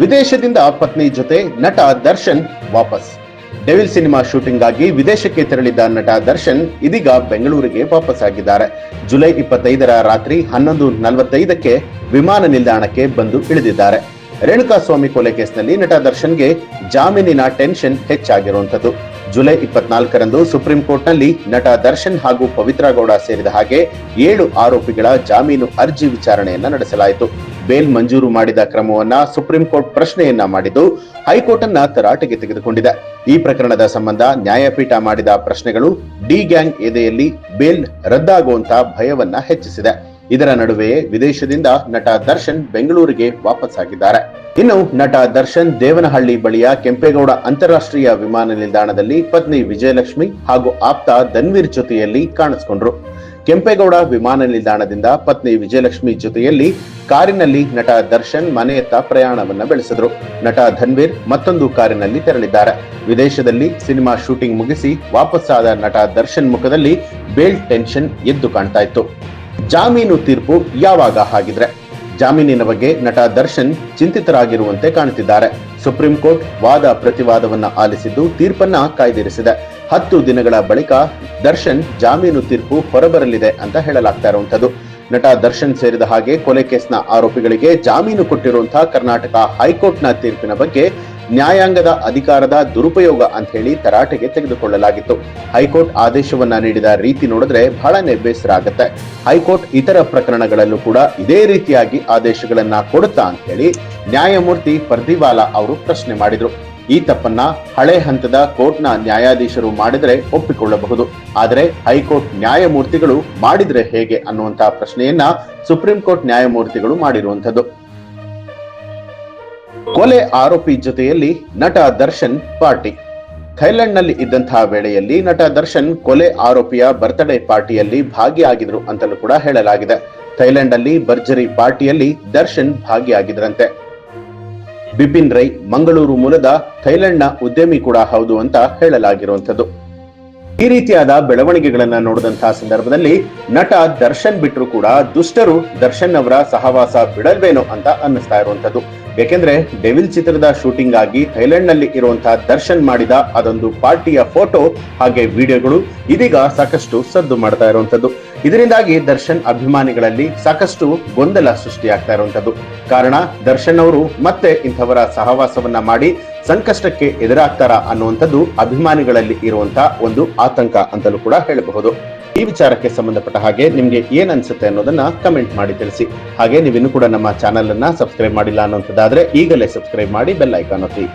ವಿದೇಶದಿಂದ ಪತ್ನಿ ಜೊತೆ ನಟ ದರ್ಶನ್ ವಾಪಸ್. ಡೆವಿಲ್ ಸಿನಿಮಾ ಶೂಟಿಂಗ್ ಆಗಿ ವಿದೇಶಕ್ಕೆ ತೆರಳಿದ್ದ ನಟ ದರ್ಶನ್ ಇದೀಗ ಬೆಂಗಳೂರಿಗೆ ವಾಪಸ್ ಆಗಿದ್ದಾರೆ ಜುಲೈ ಇಪ್ಪತ್ತೈದರ ರಾತ್ರಿ ಹನ್ನೊಂದು ನಲವತ್ತೈದಕ್ಕೆ ವಿಮಾನ ನಿಲ್ದಾಣಕ್ಕೆ ಬಂದು ಇಳಿದಿದ್ದಾರೆ. ರೇಣುಕಾಸ್ವಾಮಿ ಕೊಲೆ ಕೇಸ್ನಲ್ಲಿ ನಟ ದರ್ಶನ್ಗೆ ಜಾಮೀನಿನ ಟೆನ್ಷನ್ ಹೆಚ್ಚಾಗಿರುವಂಥದ್ದು. ಜುಲೈ ಇಪ್ಪತ್ನಾಲ್ಕರಂದು ಸುಪ್ರೀಂ ಕೋರ್ಟ್ನಲ್ಲಿ ನಟ ದರ್ಶನ್ ಹಾಗೂ ಪವಿತ್ರಗೌಡ ಸೇರಿದ ಹಾಗೆ ಏಳು ಆರೋಪಿಗಳ ಜಾಮೀನು ಅರ್ಜಿ ವಿಚಾರಣೆಯನ್ನ ನಡೆಸಲಾಯಿತು. ಬೇಲ್ ಮಂಜೂರು ಮಾಡಿದ ಕ್ರಮವನ್ನ ಸುಪ್ರೀಂ ಕೋರ್ಟ್ ಪ್ರಶ್ನೆಯನ್ನ ಮಾಡಿದ್ದು ಹೈಕೋರ್ಟ್ ಅನ್ನ ತರಾಟೆಗೆ ತೆಗೆದುಕೊಂಡಿದೆ. ಈ ಪ್ರಕರಣದ ಸಂಬಂಧ ನ್ಯಾಯಪೀಠ ಮಾಡಿದ ಪ್ರಶ್ನೆಗಳು ಡಿ ಗ್ಯಾಂಗ್ ಎದೆಯಲ್ಲಿ ಬೇಲ್ ರದ್ದಾಗುವಂತ ಭಯವನ್ನ ಹೆಚ್ಚಿಸಿದೆ. ಇದರ ನಡುವೆಯೇ ವಿದೇಶದಿಂದ ನಟ ದರ್ಶನ್ ಬೆಂಗಳೂರಿಗೆ ವಾಪಸ್ ಆಗಿದ್ದಾರೆ ಇನ್ನು ನಟ ದರ್ಶನ್ ದೇವನಹಳ್ಳಿ ಬಳಿಯ ಕೆಂಪೇಗೌಡ ಅಂತಾರಾಷ್ಟ್ರೀಯ ವಿಮಾನ ನಿಲ್ದಾಣದಲ್ಲಿ ಪತ್ನಿ ವಿಜಯಲಕ್ಷ್ಮಿ ಹಾಗೂ ಆಪ್ತ ಧನ್ವೀರ್ ಜೊತೆಯಲ್ಲಿ ಕಾಣಿಸಿಕೊಂಡ್ರು. ಕೆಂಪೇಗೌಡ ವಿಮಾನ ನಿಲ್ದಾಣದಿಂದ ಪತ್ನಿ ವಿಜಯಲಕ್ಷ್ಮಿ ಜೊತೆಯಲ್ಲಿ ಕಾರಿನಲ್ಲಿ ನಟ ದರ್ಶನ್ ಮನೆಯತ್ತ ಪ್ರಯಾಣವನ್ನ ಬೆಳೆಸಿದ್ರು. ನಟ ಧನ್ವೀರ್ ಮತ್ತೊಂದು ಕಾರಿನಲ್ಲಿ ತೆರಳಿದ್ದಾರೆ. ವಿದೇಶದಲ್ಲಿ ಸಿನಿಮಾ ಶೂಟಿಂಗ್ ಮುಗಿಸಿ ವಾಪಸ್ಸಾದ ನಟ ದರ್ಶನ್ ಮುಖದಲ್ಲಿ ಬೇಲ್ ಟೆನ್ಷನ್ ಎದ್ದು ಕಾಣ್ತಾ ಇತ್ತು. ಜಾಮೀನು ತೀರ್ಪು ಯಾವಾಗ ಹಾಗಿದ್ರೆ ಜಾಮೀನಿನ ಬಗ್ಗೆ ನಟ ದರ್ಶನ್ ಚಿಂತಿತರಾಗಿರುವಂತೆ ಕಾಣುತ್ತಿದ್ದಾರೆ ಸುಪ್ರೀಂ ಕೋರ್ಟ್ ವಾದ ಪ್ರತಿವಾದವನ್ನ ಆಲಿಸಿದ್ದು ತೀರ್ಪನ್ನ ಕಾಯ್ದಿರಿಸಿದೆ. ಹತ್ತು ದಿನಗಳ ಬಳಿಕ ದರ್ಶನ್ ಜಾಮೀನು ತೀರ್ಪು ಹೊರಬರಲಿದೆ ಅಂತ ಹೇಳಲಾಗ್ತಾ ಇರುವಂತದ್ದು ನಟ ದರ್ಶನ್ ಸೇರಿದ ಹಾಗೆ ಕೊಲೆ ಕೇಸ್ನ ಆರೋಪಿಗಳಿಗೆ ಜಾಮೀನು ಕೊಟ್ಟಿರುವಂತಹ ಕರ್ನಾಟಕ ಹೈಕೋರ್ಟ್ನ ತೀರ್ಪಿನ ಬಗ್ಗೆ ನ್ಯಾಯಾಂಗದ ಅಧಿಕಾರದ ದುರುಪಯೋಗ ಅಂತ ಹೇಳಿ ತರಾಟೆಗೆ ತೆಗೆದುಕೊಳ್ಳಲಾಗಿತ್ತು. ಹೈಕೋರ್ಟ್ ಆದೇಶವನ್ನ ನೀಡಿದ ರೀತಿ ನೋಡಿದ್ರೆ ಬಹಳ ಬೇಸರ ಆಗುತ್ತೆ. ಹೈಕೋರ್ಟ್ ಇತರ ಪ್ರಕರಣಗಳಲ್ಲೂ ಕೂಡ ಇದೇ ರೀತಿಯಾಗಿ ಆದೇಶಗಳನ್ನ ಕೊಡುತ್ತಾ ಅಂತ ಹೇಳಿ ನ್ಯಾಯಮೂರ್ತಿ ಪರ್ದಿವಾಲಾ ಅವರು ಪ್ರಶ್ನೆ ಮಾಡಿದ್ರು. ಈ ತಪ್ಪನ್ನ ಹಳೆ ಹಂತದ ಕೋರ್ಟ್ನ ನ್ಯಾಯಾಧೀಶರು ಮಾಡಿದ್ರೆ ಒಪ್ಪಿಕೊಳ್ಳಬಹುದು. ಆದರೆ ಹೈಕೋರ್ಟ್ ನ್ಯಾಯಮೂರ್ತಿಗಳು ಮಾಡಿದ್ರೆ ಹೇಗೆ ಅನ್ನುವಂತಹ ಪ್ರಶ್ನೆಯನ್ನ ಸುಪ್ರೀಂ ಕೋರ್ಟ್ ನ್ಯಾಯಮೂರ್ತಿಗಳು ಮಾಡಿರುವಂತದ್ದು ಕೊಲೆ ಆರೋಪಿ ಜೊತೆಯಲ್ಲಿ ನಟ ದರ್ಶನ್ ಪಾರ್ಟಿ. ಥೈಲ್ಯಾಂಡ್ನಲ್ಲಿ ಇದ್ದಂತಹ ವೇಳೆಯಲ್ಲಿ ನಟ ದರ್ಶನ್ ಕೊಲೆ ಆರೋಪಿಯ ಬರ್ತ್ಡೇ ಪಾರ್ಟಿಯಲ್ಲಿ ಭಾಗಿಯಾಗಿದ್ರು ಅಂತಲೂ ಕೂಡ ಹೇಳಲಾಗಿದೆ. ಥೈಲ್ಯಾಂಡ್ ಅಲ್ಲಿ ಭರ್ಜರಿ ಪಾರ್ಟಿಯಲ್ಲಿ ದರ್ಶನ್ ಭಾಗಿಯಾಗಿದ್ರಂತೆ. ಬಿಪಿನ್ ರೈ ಮಂಗಳೂರು ಮೂಲದ ಥೈಲ್ಯಾಂಡ್ನ ಉದ್ಯಮಿ ಕೂಡ ಹೌದು ಅಂತ ಹೇಳಲಾಗಿರುವಂತದ್ದು ಈ ರೀತಿಯಾದ ಬೆಳವಣಿಗೆಗಳನ್ನ ನೋಡಿದಂತಹ ಸಂದರ್ಭದಲ್ಲಿ ನಟ ದರ್ಶನ್ ಬಿಟ್ಟರು ಕೂಡ ದುಷ್ಟರು ದರ್ಶನ್ ಅವರ ಸಹವಾಸ ಬಿಡಲ್ವೇನೋ ಅಂತ ಅನ್ನಿಸ್ತಾ ಇರುವಂತದ್ದು ಯಾಕೆಂದ್ರೆ ಡೆವಿಲ್ ಚಿತ್ರದ ಶೂಟಿಂಗ್ ಆಗಿ ಥೈಲೆಂಡ್ನಲ್ಲಿ ಇರುವಂತಹ ದರ್ಶನ್ ಮಾಡಿದ ಅದೊಂದು ಪಾರ್ಟಿಯ ಫೋಟೋ ಹಾಗೆ ವಿಡಿಯೋಗಳು ಇದೀಗ ಸಾಕಷ್ಟು ಸದ್ದು ಮಾಡ್ತಾ ಇರುವಂತದ್ದು ಇದರಿಂದಾಗಿ ದರ್ಶನ್ ಅಭಿಮಾನಿಗಳಲ್ಲಿ ಸಾಕಷ್ಟು ಗೊಂದಲ ಸೃಷ್ಟಿಯಾಗ್ತಾ ಇರುವಂತದ್ದು ಕಾರಣ, ದರ್ಶನ್ ಅವರು ಮತ್ತೆ ಇಂಥವರ ಸಹವಾಸವನ್ನ ಮಾಡಿ ಸಂಕಷ್ಟಕ್ಕೆ ಎದುರಾಗ್ತಾರ ಅನ್ನುವಂಥದ್ದು ಅಭಿಮಾನಿಗಳಲ್ಲಿ ಇರುವಂತಹ ಒಂದು ಆತಂಕ ಅಂತಲೂ ಕೂಡ ಹೇಳಬಹುದು. ಈ ವಿಚಾರಕ್ಕೆ ಸಂಬಂಧಪಟ್ಟ ಹಾಗೆ ನಿಮ್ಗೆ ಏನ್ ಅನ್ಸುತ್ತೆ ಅನ್ನೋದನ್ನ ಕಮೆಂಟ್ ಮಾಡಿ ತಿಳಿಸಿ. ಹಾಗೆ ನೀವಿನ್ನೂ ಕೂಡ ನಮ್ಮ ಚಾನೆಲ್ ಅನ್ನ ಸಬ್ಸ್ಕ್ರೈಬ್ ಮಾಡಿಲ್ಲ ಅನ್ನುವಂಥದ್ದಾದ್ರೆ ಈಗಲೇ ಸಬ್ಸ್ಕ್ರೈಬ್ ಮಾಡಿ ಬೆಲ್ ಐಕಾನ್ ಒತ್ತಿ.